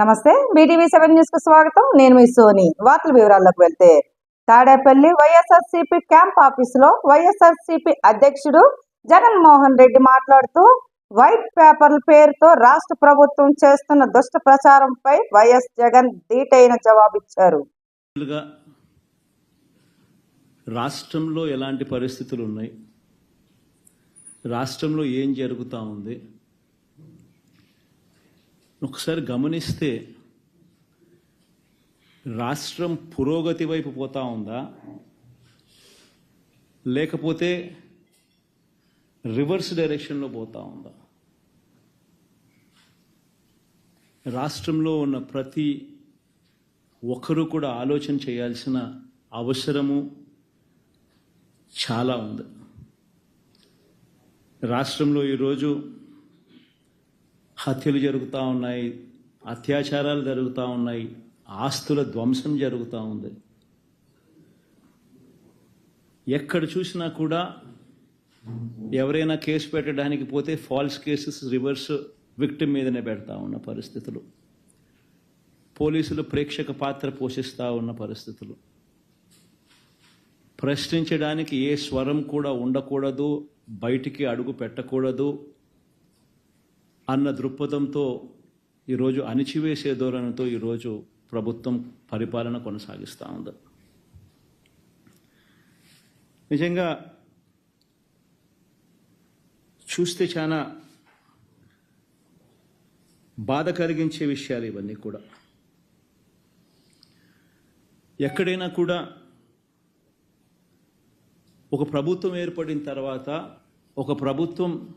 నమస్తే BTV seven న్యూస్కు స్వాగతం. నేను మీ సోని. వార్తల వివరాల్లోకి వెళ్తే తాడేపల్లి వైఎస్ఆర్సీపీ క్యాంప్ ఆఫీసులో వైఎస్ఆర్సీపీ అధ్యక్షుడు జగన్మోహన్ రెడ్డి మాట్లాడుతూ వైట్ పేపర్ల పేరుతో రాష్ట్ర ప్రభుత్వం చేస్తున్న దుష్ట ప్రచారంపై వైఎస్ జగన్ ధీటైన జవాబిచ్చారు. రాష్ట్రంలో ఎలాంటి పరిస్థితులు ఉన్నాయి రాష్ట్రంలో ఏం జరుగుతూ ఉంది? ఒకసారి గమనిస్తే రాష్ట్రం పురోగతి వైపు పోతా ఉందా? లేకపోతే రివర్స్ డైరెక్షన్లో పోతా ఉందా? రాష్ట్రంలో ఉన్న ప్రతి ఒక్కరూ కూడా ఆలోచన చేయాల్సిన అవసరము చాలా ఉంది. రాష్ట్రంలో ఈరోజు హత్యలు జరుగుతూ ఉన్నాయి అత్యాచారాలు జరుగుతూ ఉన్నాయి ఆస్తుల ధ్వంసం జరుగుతూ ఉంది. ఎక్కడ చూసినా కూడా ఎవరైనా కేసు పెట్టడానికి పోతే ఫాల్స్ కేసెస్ రివర్స్ విక్టిమ్ మీదనే పెడతా ఉన్న పరిస్థితులు. పోలీసులు ప్రేక్షక పాత్ర పోషిస్తూ ఉన్న పరిస్థితులు. ప్రశ్నించడానికి ఏ స్వరం కూడా ఉండకూడదు బయటికి అడుగు పెట్టకూడదు అన్న దృక్పథంతో ఈరోజు అణిచివేసే ధోరణితో ఈరోజు ప్రభుత్వం పరిపాలన కొనసాగిస్తూ ఉంది. నిజంగా చూస్తే చాలా బాధ కలిగించే విషయాలు ఇవన్నీ కూడా. ఎక్కడైనా కూడా ఒక ప్రభుత్వం ఏర్పడిన తర్వాత ఒక ప్రభుత్వం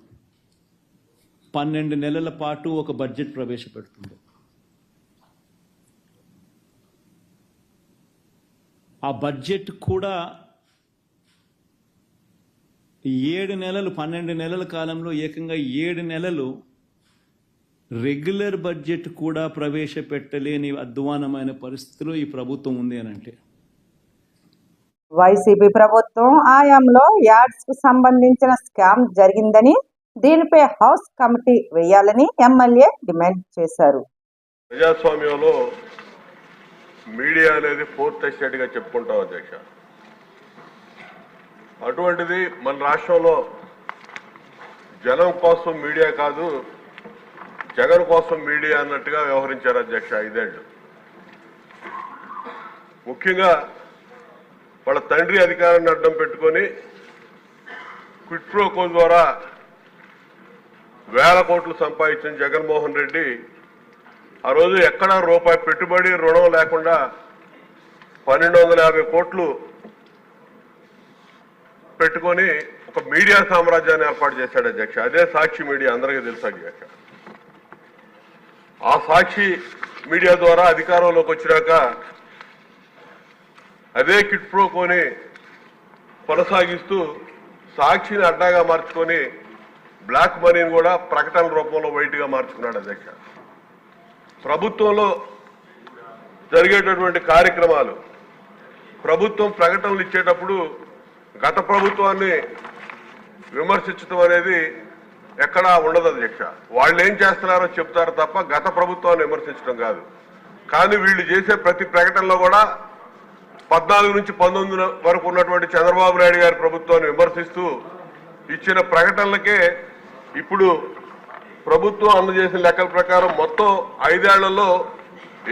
పన్నెండు నెలల పాటు ఒక బడ్జెట్ ప్రవేశపెడుతుంది. ఆ బడ్జెట్ కూడా ఏడు నెలలు పన్నెండు నెలల కాలంలో ఏకంగా ఏడు నెలలు రెగ్యులర్ బడ్జెట్ కూడా ప్రవేశపెట్టలేని అధ్వానమైన పరిస్థితిలో ఈ ప్రభుత్వం ఉంది అని అంటే. వైసీపీ ప్రభుత్వం ఆయాంలో యాడ్స్కు సంబంధించిన స్కామ్ జరిగిందని దీనిపై హౌస్ కమిటీ వేయాలని ఎమ్మెల్యే డిమాండ్ చేశారు. ప్రజాస్వామ్యంలో మీడియా అనేది ఫోర్త్ ఎస్టేట్గా చెప్పుకుంటాం అధ్యక్ష అటువంటిది మన రాష్ట్రంలో జనం కోసం మీడియా కాదు జగన్ కోసం మీడియా అన్నట్టుగా వ్యవహరించారు అధ్యక్ష ఐదేళ్ళు. ముఖ్యంగా వాళ్ళ తండ్రి అధికారాన్ని అడ్డం పెట్టుకొని క్విట్ ప్రోకో ద్వారా వేల కోట్లు సంపాదించిన జగన్మోహన్ రెడ్డి ఆ రోజు ఎక్కడా రూపాయి పెట్టుబడి రుణం లేకుండా పన్నెండు వందల యాభై కోట్లు పెట్టుకొని ఒక మీడియా సామ్రాజ్యాన్ని ఏర్పాటు చేశాడు అధ్యక్ష. అదే సాక్షి మీడియా అందరికీ తెలుసు అధ్యక్ష. ఆ సాక్షి మీడియా ద్వారా అధికారంలోకి వచ్చినాక అదే కిట్ ప్రోకోని కొనసాగిస్తూ సాక్షిని అడ్డాగా మార్చుకొని బ్లాక్ మనీని కూడా ప్రకటన రూపంలో వైట్గా మార్చుకున్నాడు అధ్యక్ష. ప్రభుత్వంలో జరిగేటటువంటి కార్యక్రమాలు ప్రభుత్వం ప్రకటనలు ఇచ్చేటప్పుడు గత ప్రభుత్వాన్ని విమర్శించడం అనేది ఎక్కడా ఉండదు అధ్యక్ష. వాళ్ళు ఏం చేస్తున్నారో చెప్తారు తప్ప గత ప్రభుత్వాన్ని విమర్శించడం కాదు. కానీ వీళ్ళు చేసే ప్రతి ప్రకటనలో కూడా పద్నాలుగు నుంచి పంతొమ్మిది వరకు ఉన్నటువంటి చంద్రబాబు నాయుడు గారి ప్రభుత్వాన్ని విమర్శిస్తూ ఇచ్చిన ప్రకటనలకే ఇప్పుడు ప్రభుత్వం అందజేసిన లెక్కల ప్రకారం మొత్తం ఐదేళ్ళలో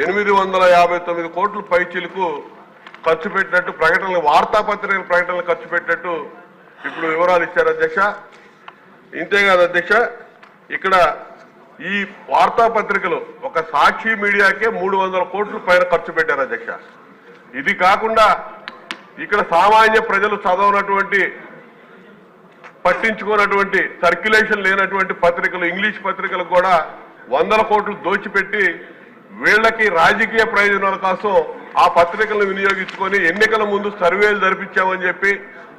ఎనిమిది వందల యాభై తొమ్మిది కోట్ల పైచీలకు ఖర్చు పెట్టినట్టు ప్రకటనలు వార్తాపత్రికల ప్రకటనలు ఖర్చు పెట్టినట్టు ఇప్పుడు వివరాలు ఇచ్చారు అధ్యక్ష. ఇంతేకాదు అధ్యక్ష ఇక్కడ ఈ వార్తాపత్రికలు ఒక సాక్షి మీడియాకే మూడు వందల కోట్ల పైన ఖర్చు పెట్టారు అధ్యక్ష. ఇది కాకుండా ఇక్కడ సామాన్య ప్రజలు చదవనటువంటి పట్టించుకోనటువంటి సర్క్యులేషన్ లేనటువంటి పత్రికలు ఇంగ్లీష్ పత్రికలు కూడా వందల కోట్లు దోచిపెట్టి వీళ్ళకి రాజకీయ ప్రయోజనాల కోసం ఆ పత్రికలను వినియోగించుకొని ఎన్నికల ముందు సర్వేలు జరిపించామని చెప్పి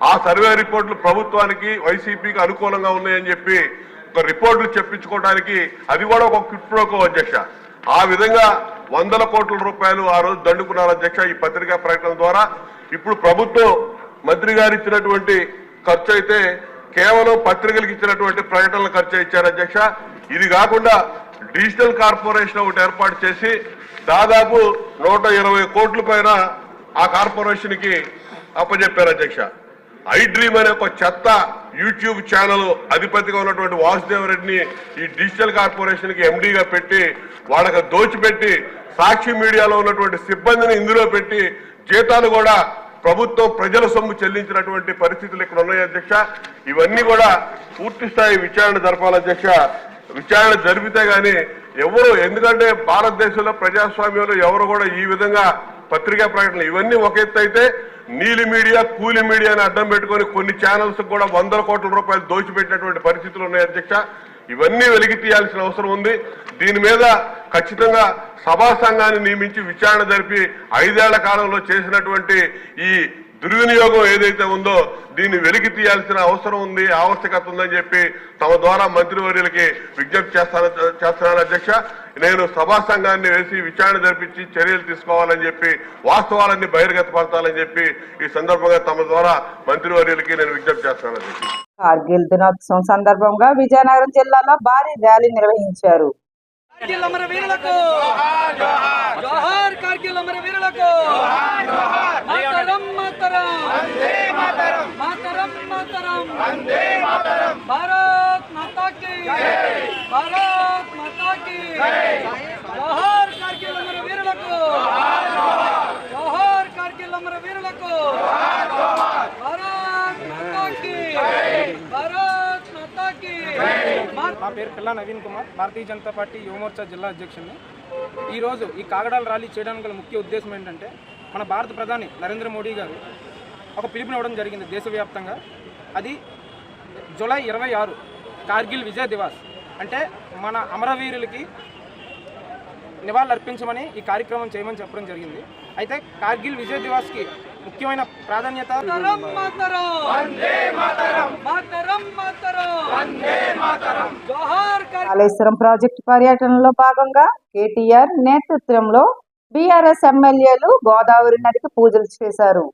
ఆ సర్వే రిపోర్ట్లు ప్రభుత్వానికి వైసీపీకి అనుకూలంగా ఉన్నాయని చెప్పి ఒక రిపోర్టులు చెప్పించుకోవడానికి అది కూడా ఒక క్విప్రోకో అధ్యక్ష. ఆ విధంగా వందల కోట్ల రూపాయలు ఆ రోజు దండుకున్నారు అధ్యక్ష ఈ పత్రికా ప్రకటన ద్వారా. ఇప్పుడు ప్రభుత్వం మంత్రి గారు ఇచ్చినటువంటి ఖర్చు అయితే కేవలం పత్రికలకు ఇచ్చినటువంటి ప్రకటనలు ఖర్చు ఇచ్చారు అధ్యక్ష. ఇది కాకుండా డిజిటల్ కార్పొరేషన్ ఒకటి ఏర్పాటు చేసి దాదాపు నూట ఇరవై కోట్ల పైన ఆ కార్పొరేషన్కి అప్పచెప్పారు అధ్యక్ష. ఐ డ్రీమ్ అనే ఒక చెత్త యూట్యూబ్ ఛానల్ అధిపతిగా ఉన్నటువంటి వాసుదేవ రెడ్డిని ఈ డిజిటల్ కార్పొరేషన్కి ఎండీగా పెట్టి వాళ్ళకి దోచిపెట్టి సాక్షి మీడియాలో ఉన్నటువంటి సిబ్బందిని ఇందులో పెట్టి జీతాలు కూడా ప్రభుత్వం ప్రజల సొమ్ము చెల్లించినటువంటి పరిస్థితులు ఇక్కడ ఉన్నాయి అధ్యక్ష. ఇవన్నీ కూడా పూర్తి స్థాయి విచారణ జరపాలి అధ్యక్ష. విచారణ జరిపితే గానీ ఎవరు ఎందుకంటే భారతదేశంలో ప్రజాస్వామ్యంలో ఎవరు కూడా ఈ విధంగా పత్రికా ప్రకటనలు ఇవన్నీ ఒక ఎత్తు అయితే నీలి మీడియా కూలి మీడియాని అడ్డం పెట్టుకొని కొన్ని ఛానల్స్ కూడా వందల కోట్ల రూపాయలు దోచిపెట్టినటువంటి పరిస్థితులు ఉన్నాయి అధ్యక్ష. ఇవన్నీ వెలికి తీయాల్సిన అవసరం ఉంది. దీని మీద ఖచ్చితంగా సభా సంఘాన్ని నియమించి విచారణ జరిపి ఐదేళ్ళ కాలంలో చేసినటువంటి ఈ దుర్వినియోగం ఏదైతే ఉందో దీన్ని వెలికి తీయాల్సిన అవసరం ఉంది ఆవశ్యకత ఉందని చెప్పి తమ ద్వారా మంత్రివర్యులకి విజ్ఞప్తి చేస్తాను చేస్తున్నాను అధ్యక్ష. నేను సభా సంఘాన్ని వేసి విచారణ జరిపించి చర్యలు తీసుకోవాలని చెప్పి వాస్తవాలన్నీ బహిర్గతపరచాలని చెప్పి ఈ సందర్భంగా తమ ద్వారా మంత్రివర్యులకి నేను విజ్ఞప్తి చేస్తాను అధ్యక్ష. కార్గిల్ దినోత్సవం సందర్భంగా విజయనగరం జిల్లాలో భారీ ర్యాలీ నిర్వహించారు. కార్గిల్ అమర వీరులకు! మాతరం. మాతరం. మాతరం. భారత్ మాతా కి భారత్ మాతా కి జోహార్ కార్గిల్ అమర వీరులకు. జోహార్ కార్గిల్ అమర వీరులకు. భారత్ మాతా కి భారత్ మాతా కి నా పేరు పిల్లా నవీన్ కుమార్ భారతీయ జనతా పార్టీ యువమోర్చా జిల్లా అధ్యక్షుడిని. ఈరోజు ఈ కాగడాల ర్యాలీ చేయడానికి గల ముఖ్య ఉద్దేశం ఏంటంటే మన భారత ప్రధాని నరేంద్ర మోడీ గారు ఒక పిలుపునివ్వడం జరిగింది దేశవ్యాప్తంగా. అది జూలై ఇరవై ఆరు కార్గిల్ విజయ్ దివాస్. అంటే మన అమరవీరులకి నివాళులు అర్పించమని ఈ కార్యక్రమం చేయమని చెప్పడం జరిగింది. అయితే కార్గిల్ విజయ్ దివాస్కి ముఖ్యమైన ప్రాధాన్యత మాతరం మాతరం. వందే మాతరం. మాతరం మాతరం. వందే మాతరం. జోహార్ కర్ కాళేశ్వరం ప్రాజెక్టు పర్యటనలో భాగంగా కేటీఆర్ నేతృత్వంలో బీఆర్ఎస్ ఎమ్మెల్యేలు గోదావరి నదికి పూజలు చేశారు.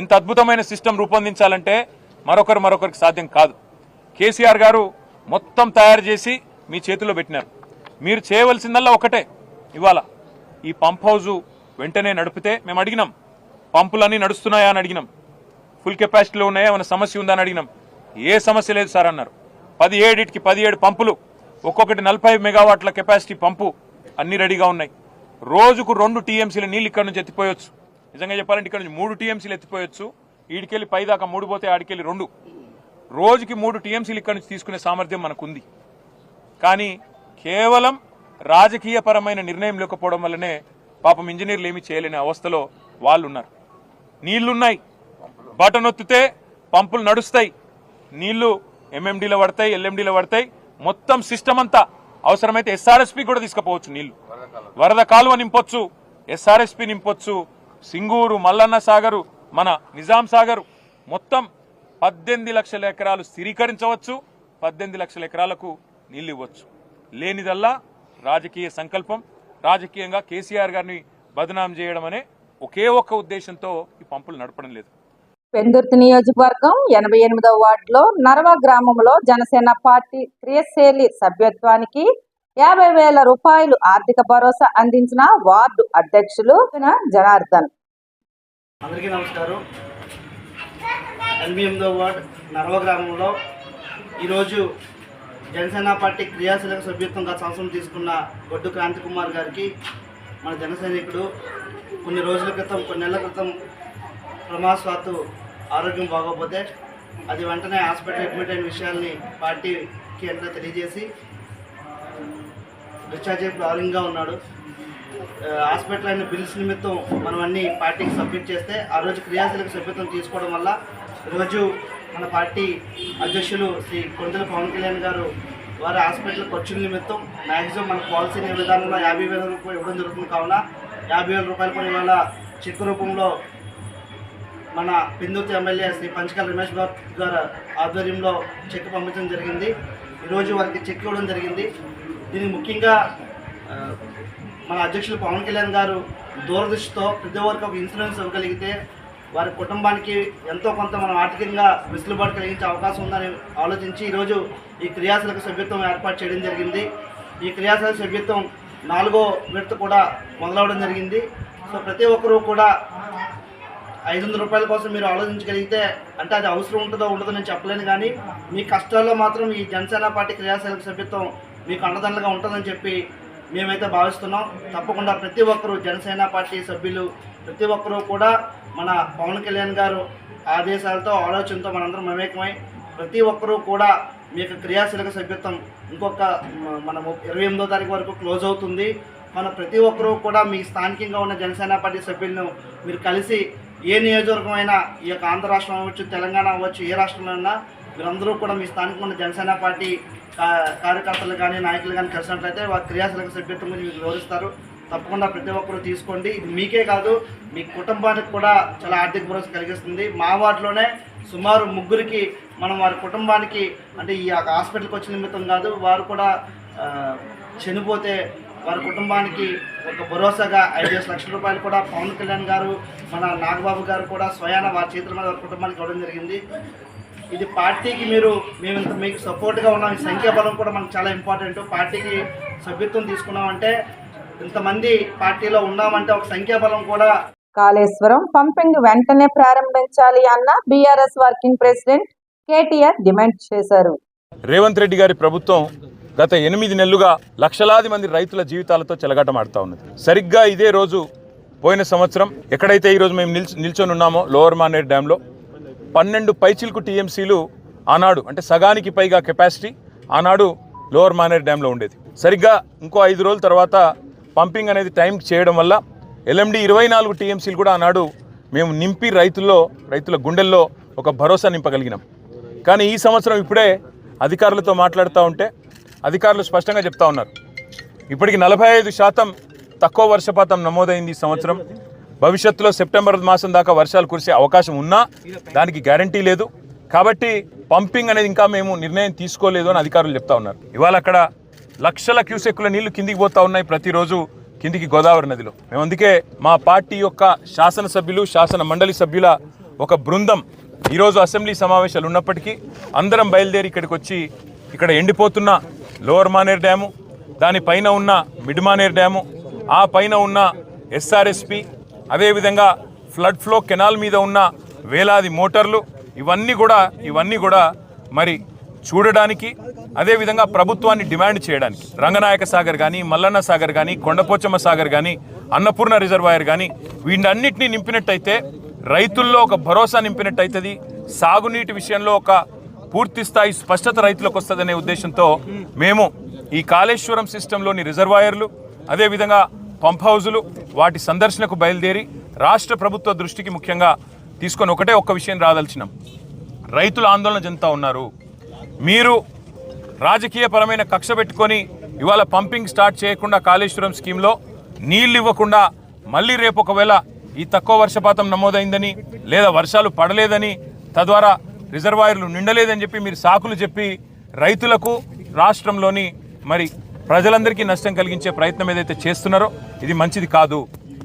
ఇంత అద్భుతమైన సిస్టమ్ రూపొందించాలంటే మరొకరు మరొకరికి సాధ్యం కాదు. కేసీఆర్ గారు మొత్తం తయారు చేసి మీ చేతిలో పెట్టినారు. మీరు చేయవలసిందల్లా ఒకటే. ఇవాళ ఈ పంప్ హౌజు వెంటనే నడిపితే మేము అడిగినాం. పంపులన్నీ నడుస్తున్నాయా అని అడిగినాం. ఫుల్ కెపాసిటీలో ఉన్నాయా? ఏమైనా సమస్య ఉందా అని అడిగినాం. ఏ సమస్య లేదు సార్ అన్నారు. పదిహేడిటికి పదిహేడు పంపులు ఒక్కొక్కటి నలభై మెగావాట్ల కెపాసిటీ పంపు అన్ని రెడీగా ఉన్నాయి. రోజుకు రెండు టీఎంసీల నీళ్ళు ఇక్కడ నుంచి ఎత్తిపోయొచ్చు. నిజంగా చెప్పాలంటే ఇక్కడ నుంచి మూడు టీఎంసీలు ఎత్తిపోయొచ్చు. ఈడికెళ్ళి పైదాకా మూడు పోతే ఆడికెళ్ళి రెండు. రోజుకి మూడు టీఎంసీలు ఇక్కడ నుంచి తీసుకునే సామర్థ్యం మనకుంది. కానీ కేవలం రాజకీయపరమైన నిర్ణయం లేకపోవడం వల్లనే పాపం ఇంజనీర్లు ఏమీ చేయలేని అవస్థలో వాళ్ళు ఉన్నారు నీళ్ళున్నాయి. బటన్ ఒత్తితే పంపులు నడుస్తాయి. నీళ్ళు ఎంఎండీలో పడతాయి ఎల్ఎండీలో పడతాయి. మొత్తం సిస్టమ్ అంతా అవసరమైతే ఎస్ఆర్ఎస్పి కూడా తీసుకుపోవచ్చు నీళ్ళు. వరద కాలువ నింపొచ్చు ఎస్ఆర్ఎస్పి నింపొచ్చు సింగూరు మల్లన్న సాగరు మన నిజాం సాగరు మొత్తం పద్దెనిమిది లక్షల ఎకరాలు స్థిరీకరించవచ్చు పద్దెనిమిది లక్షల ఎకరాలకు నీళ్ళు ఇవ్వచ్చు. లేనిదల్లా రాజకీయ సంకల్పం రాజకీయంగా కేసీఆర్ గారిని బదనాం చేయడం అనే ఒకే ఒక్క ఉద్దేశంతో ఈ పంపులు నడపడం లేదు. పెందుర్తి నియోజకవర్గం ఎనభై ఎనిమిదవ వార్డులో నరవ గ్రామంలో జనసేన పార్టీ క్రియశైలి సభ్యత్వానికి యాభై వేల రూపాయలు ఆర్థిక భరోసా అందించిన వార్డు అధ్యక్షులు జనార్దన్. అందరికీ నమస్కారం. ఎనభై ఎనిమిదో వార్డ్ నర్వ గ్రామంలో ఈరోజు జనసేన పార్టీ క్రియాశీలక సభ్యత్వం గత సంవత్సరం తీసుకున్న గొడ్డు క్రాంతి కుమార్ గారికి మన జన సైనికుడు కొన్ని రోజుల క్రితం కొన్ని నెలల క్రితం ప్రమాస్వాతు ఆరోగ్యం బాగోకపోతే అది వెంటనే హాస్పిటల్ అడ్మిట్ అయిన విషయాల్ని పార్టీకి అంతా తెలియజేసి డిశ్చార్జ్ అయిపోయి ఆరోగ్యంగా ఉన్నాడు హాస్పిటల్ అయిన బిల్స్ నిమిత్తం మనం అన్ని పార్టీకి సబ్మిట్ చేస్తే ఆ రోజు క్రియాశీలక సభ్యత్వం తీసుకోవడం వల్ల రోజు మన పార్టీ అధ్యక్షులు శ్రీ కొండల పవన్ కళ్యాణ్ గారు వారి హాస్పిటల్ ఖర్చుల నిమిత్తం మ్యాక్సిమం మన పాలసీ విధానంలో యాభై వేల రూపాయలు ఇవ్వడం జరుగుతుంది. కావున యాభై వేల రూపాయలు కూడా ఇవాళ చెక్ రూపంలో మన పెందుర్తి ఎమ్మెల్యే శ్రీ పంచకాల రమేష్ బాబు గారు ఆధ్వర్యంలో చెక్ పంపించడం జరిగింది. ఈరోజు వారికి చెక్ ఇవ్వడం జరిగింది. దీనికి ముఖ్యంగా మన అధ్యక్షులు పవన్ కళ్యాణ్ గారు దూరదృష్టితో ప్రతి ఒక్కరికి ఒక ఇన్సూరెన్స్ ఇవ్వగలిగితే వారి కుటుంబానికి ఎంతో కొంత మనం ఆర్థికంగా వెసులుబాటు కలిగించే అవకాశం ఉందని ఆలోచించి ఈరోజు ఈ క్రియాశీలక సభ్యత్వం ఏర్పాటు చేయడం జరిగింది. ఈ క్రియాశీలక సభ్యత్వం నాలుగో విడత కూడా మొదలవడం జరిగింది. సో ప్రతి ఒక్కరూ కూడా ఐదు వందల రూపాయల కోసం మీరు ఆలోచించగలిగితే అంటే అది అవసరం ఉంటుందో ఉండదో నేను చెప్పలేను కానీ మీ కష్టాల్లో మాత్రం ఈ జనసేన పార్టీ క్రియాశీలక సభ్యత్వం మీకు అండదండలుగా ఉంటుందని చెప్పి మేమైతే భావిస్తున్నాం. తప్పకుండా ప్రతి ఒక్కరూ జనసేన పార్టీ సభ్యులు ప్రతి ఒక్కరూ కూడా మన పవన్ కళ్యాణ్ గారు ఆదేశాలతో ఆలోచనతో మనందరం మమేకమై ప్రతి ఒక్కరూ కూడా మీ యొక్క క్రియాశీలక సభ్యత్వం ఇంకొక మన ఇరవై ఎనిమిదో తారీఖు వరకు క్లోజ్ అవుతుంది. మన ప్రతి ఒక్కరూ కూడా మీ స్థానికంగా ఉన్న జనసేన పార్టీ సభ్యులను మీరు కలిసి ఏ నియోజకవర్గమైనా ఈ యొక్క ఆంధ్ర రాష్ట్రం అవ్వచ్చు తెలంగాణ అవ్వచ్చు ఏ రాష్ట్రంలో అయినా మీరందరూ కూడా మీ స్థానిక ఉన్న జనసేన పార్టీ కా- కార్యకర్తలు కానీ నాయకులు కానీ కలిసినట్లయితే వారి క్రియాశీలక సభ్యత్వం గురించి మీకు వివరిస్తారు. తప్పకుండా ప్రతి ఒక్కరు తీసుకోండి. ఇది మీకే కాదు మీ కుటుంబానికి కూడా చాలా ఆర్థిక భరోసా కలిగిస్తుంది. మా వార్డులోనే సుమారు ముగ్గురికి మనం వారి కుటుంబానికి అంటే ఈ యొక్క హాస్పిటల్కి వచ్చిన నిమిత్తం కాదు వారు కూడా చనిపోతే వారి కుటుంబానికి ఒక భరోసాగా ఐదు లక్షల రూపాయలు కూడా పవన్ కళ్యాణ్ గారు మన నాగబాబు గారు కూడా స్వయాన వారి చేతుల మీద వారి కుటుంబానికి ఇవ్వడం జరిగింది. ఇది పార్టీకి మీరు మేము ఇంత మీకు సపోర్ట్గా ఉన్నాం. ఈ సంఖ్యాబలం కూడా మనకు చాలా ఇంపార్టెంట్. పార్టీకి సభ్యత్వం తీసుకున్నామంటే ఇంతమంది పార్టీలో ఉన్నామంటే ఒక సంఖ్యాబలం కూడా కాళేశ్వరం పంపింగ్ వెంటనే ప్రారంభించాలి అన్న BRS working president KTR demand చేశారు. రేవంత్ రెడ్డి గారి ప్రభుత్వం గత ఎనిమిది నెలలుగా లక్షలాది మంది రైతుల జీవితాలతో చెలగాటమాడుతూ ఉన్నది. సరిగ్గా ఇదే రోజు పోయిన సంవత్సరం ఎక్కడైతే ఈరోజు మేము నిల్చ నిల్చొని ఉన్నామో లోవర్ మానేర్ డ్యాంలో పన్నెండు పైచిల్కు టీఎంసీలు ఆనాడు అంటే సగానికి పైగా కెపాసిటీ ఆనాడు లోవర్ మానేర్ డ్యాంలో ఉండేది. సరిగ్గా ఇంకో ఐదు రోజుల తర్వాత పంపింగ్ అనేది టైంకి చేయడం వల్ల ఎల్ఎండి ఇరవై నాలుగు టీఎంసీలు కూడా ఆనాడు మేము నింపి రైతుల్లో రైతుల గుండెల్లో ఒక భరోసా నింపగలిగినాం. కానీ ఈ సంవత్సరం ఇప్పుడే అధికారులతో మాట్లాడుతూ ఉంటే అధికారులు స్పష్టంగా చెప్తా ఉన్నారు. ఇప్పటికి నలభై ఐదు శాతం తక్కువ వర్షపాతం నమోదైంది ఈ సంవత్సరం. భవిష్యత్తులో సెప్టెంబర్ మాసం దాకా వర్షాలు కురిసే అవకాశం ఉన్నా దానికి గ్యారంటీ లేదు. కాబట్టి పంపింగ్ అనేది ఇంకా మేము నిర్ణయం తీసుకోలేదు అని అధికారులు చెప్తా ఉన్నారు. ఇవాళ అక్కడ లక్షల క్యూసెక్కుల నీళ్ళు కిందికి పోతా ఉన్నాయి ప్రతిరోజు కిందికి గోదావరి నదిలో. మేము అందుకే మా పార్టీ యొక్క శాసనసభ్యులు శాసన మండలి సభ్యుల ఒక బృందం ఈరోజు అసెంబ్లీ సమావేశాలు ఉన్నప్పటికీ అందరం బయలుదేరి ఇక్కడికి వచ్చి ఇక్కడ ఎండిపోతున్న లోవర్ మానేర్ డ్యాము దానిపైన ఉన్న మిడ్ మానేర్ డ్యాము ఆ పైన ఉన్న ఎస్ఆర్ఎస్పి అదేవిధంగా ఫ్లడ్ ఫ్లో కెనాల్ మీద ఉన్న వేలాది మోటార్లు ఇవన్నీ కూడా ఇవన్నీ కూడా మరి చూడడానికి అదేవిధంగా ప్రభుత్వాన్ని డిమాండ్ చేయడానికి రంగనాయక సాగర్ కానీ మల్లన్న సాగర్ కానీ కొండపోచమ్మ సాగర్ కానీ అన్నపూర్ణ రిజర్వాయర్ కానీ వీటన్నిటిని నింపినట్టయితే రైతుల్లో ఒక భరోసా నింపినట్టయితుంది. సాగునీటి విషయంలో ఒక పూర్తి స్థాయి స్పష్టత రైతులకు వస్తుందనే ఉద్దేశంతో మేము ఈ కాళేశ్వరం సిస్టంలోని రిజర్వాయర్లు అదేవిధంగా పంప్ హౌజులు వాటి సందర్శనకు బయలుదేరి రాష్ట్ర ప్రభుత్వ దృష్టికి ముఖ్యంగా తీసుకొని ఒకటే ఒక్క విషయం రాదలిచినాం. రైతులు ఆందోళన చెందుతూ ఉన్నారు. మీరు రాజకీయపరమైన కక్ష పెట్టుకొని ఇవాళ పంపింగ్ స్టార్ట్ చేయకుండా కాళేశ్వరం స్కీమ్లో నీళ్ళు ఇవ్వకుండా మళ్ళీ రేపు ఒకవేళ ఈ తక్కువ వర్షపాతం నమోదైందని లేదా వర్షాలు పడలేదని తద్వారా రిజర్వాయర్లు నిండలేదని చెప్పి మీరు సాకులు చెప్పి రైతులకు రాష్ట్రంలోని మరి ప్రజలందరికీ నష్టం కలిగించే ప్రయత్నం ఏదైతే చేస్తున్నారో ఇది మంచిది కాదు.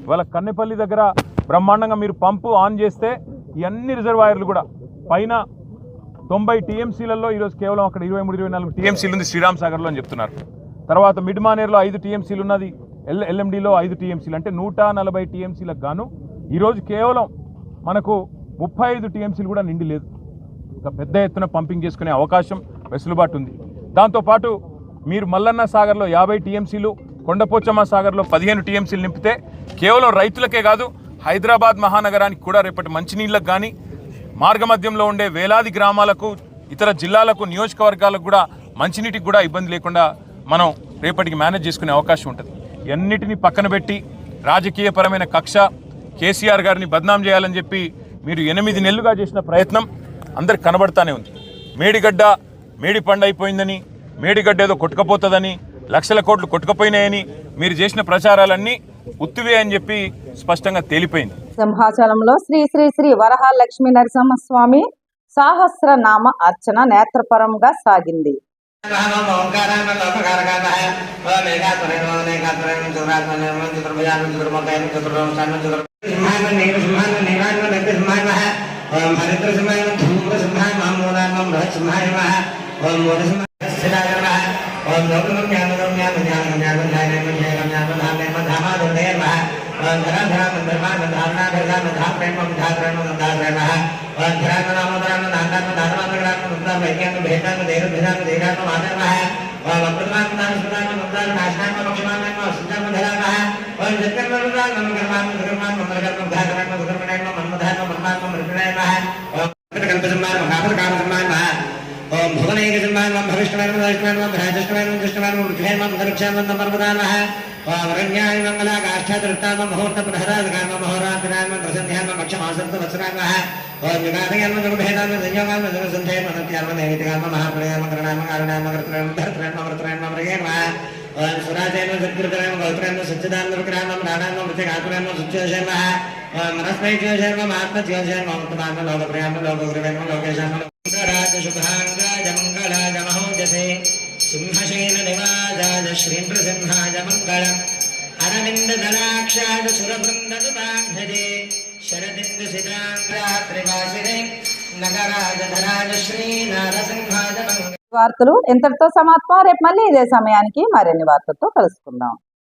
ఇవాళ కన్నెపల్లి దగ్గర బ్రహ్మాండంగా మీరు పంపు ఆన్ చేస్తే ఈ అన్ని రిజర్వాయర్లు కూడా పైన తొంభై టీఎంసీలలో ఈరోజు కేవలం అక్కడ ఇరవై మూడు ఇరవై నాలుగు టీఎంసీలు ఉంది శ్రీరామ్ సాగర్లో అని చెప్తున్నారు. తర్వాత మిడ్ మానేర్లో ఐదు టీఎంసీలు ఉన్నది ఎల్ ఎల్ఎండిలో ఐదు టీఎంసీలు అంటే నూట నలభై టీఎంసీలకు గాను ఈరోజు కేవలం మనకు ముప్పై ఐదు టీఎంసీలు కూడా నిండి లేదు. ఒక పెద్ద ఎత్తున పంపింగ్ చేసుకునే అవకాశం వెసులుబాటు ఉంది. దాంతోపాటు మీరు మల్లన్న సాగర్లో యాభై టీఎంసీలు కొండపోచమ్మ సాగర్లో పదిహేను టీఎంసీలు నింపితే కేవలం రైతులకే కాదు హైదరాబాద్ మహానగరానికి కూడా రేపటి మంచినీళ్ళకు కానీ మార్గమధ్యంలో ఉండే వేలాది గ్రామాలకు ఇతర జిల్లాలకు నియోజకవర్గాలకు కూడా మంచినీటికి కూడా ఇబ్బంది లేకుండా మనం రేపటికి మేనేజ్ చేసుకునే అవకాశం ఉంటుంది. ఇవన్నిటిని పక్కన పెట్టి రాజకీయపరమైన కక్ష కేసీఆర్ గారిని బద్నాం చేయాలని చెప్పి మీరు ఎనిమిది నెలలుగా చేసిన ప్రయత్నం అందరికి కనబడతానే ఉంది. మేడిగడ్డ మేడి పండు అయిపోయిందని మేడిగడ్డ ఏదో కొట్టుకపోతుందని లక్షల కోట్లు కొట్టుకపోయినాయని మీరు చేసిన ప్రచారాలన్నీ ఉత్తివే అని చెప్పి స్పష్టంగా తేలిపోయింది. సింహాచలంలో శ్రీ శ్రీ శ్రీ వరహ లక్ష్మీ నరసింహస్వామి సహస్రనామ అర్చన నేత్రపరంగా సాగింది. ఓం ओम लोकम ज्ञान लोकम ज्ञान ज्ञान ज्ञान ज्ञान ज्ञान ज्ञान ज्ञान धाम में धामा दोते महा ओम धरा धरा मंदरमा मंधारणा धरा मंधार प्रेम मंधार प्रेम मंधार प्रेम ओम धरा नाम धरा नांदा धारमा धरा मंदार वैज्ञान भेदा में देर भेदा में देरा में माता महा ओम अमृतमान मंदार सुदान मंदार नाशना में लक्ष्मण में सुदान में धरा महा ओम जगत में मंदार नमः कर्मा में धर्मा में मंदार कर्म धार కృష్ణవైనం వృక్షేమం ధనుక్షేమం పర్వదానః ఓం రణ్యాయ మంగళాకాష్ఠాదృష్టానం ముహూర్త ప్రహరాదకామ మహోరాత్రాయం ప్రసన్యామ మక్షమాసంత వత్సరామః ఓం యుగాదయామ జగభేదామ సంయోగామ జగసంధేమ నత్యామ నైతికామ మహాప్రయామ కరణామ కారణామ కర్తరామ ధర్తరామ వృత్రామ వ్రయేమ ఓం సురాజేన సత్కృతరామ గౌత్రామ సచ్చిదానంద విక్రామ రాణామ మృతికాకురామ సుచ్యోషేమ ఓం మనస్మై జ్యోషేమ మహాత్మ జ్యోషేమ ఉత్తమామ లోకప్రయామ లోకగురువేమ సింహశేన నివాసాయ శ్రీనృసింహాయ మంగళం అరవిందదలాక్షాయ సురబృందనుతాంగజే శరదిందుసితాంగ్రాత్రివాసినే నగరాజధరాజ శ్రీనరసింహాయ మంగళం వార్తలు ఇంతటితో సమాత్మ రేపు మళ్ళీ ఇదే సమయానికి మరిన్ని వార్తలతో కలుసుకుందాం.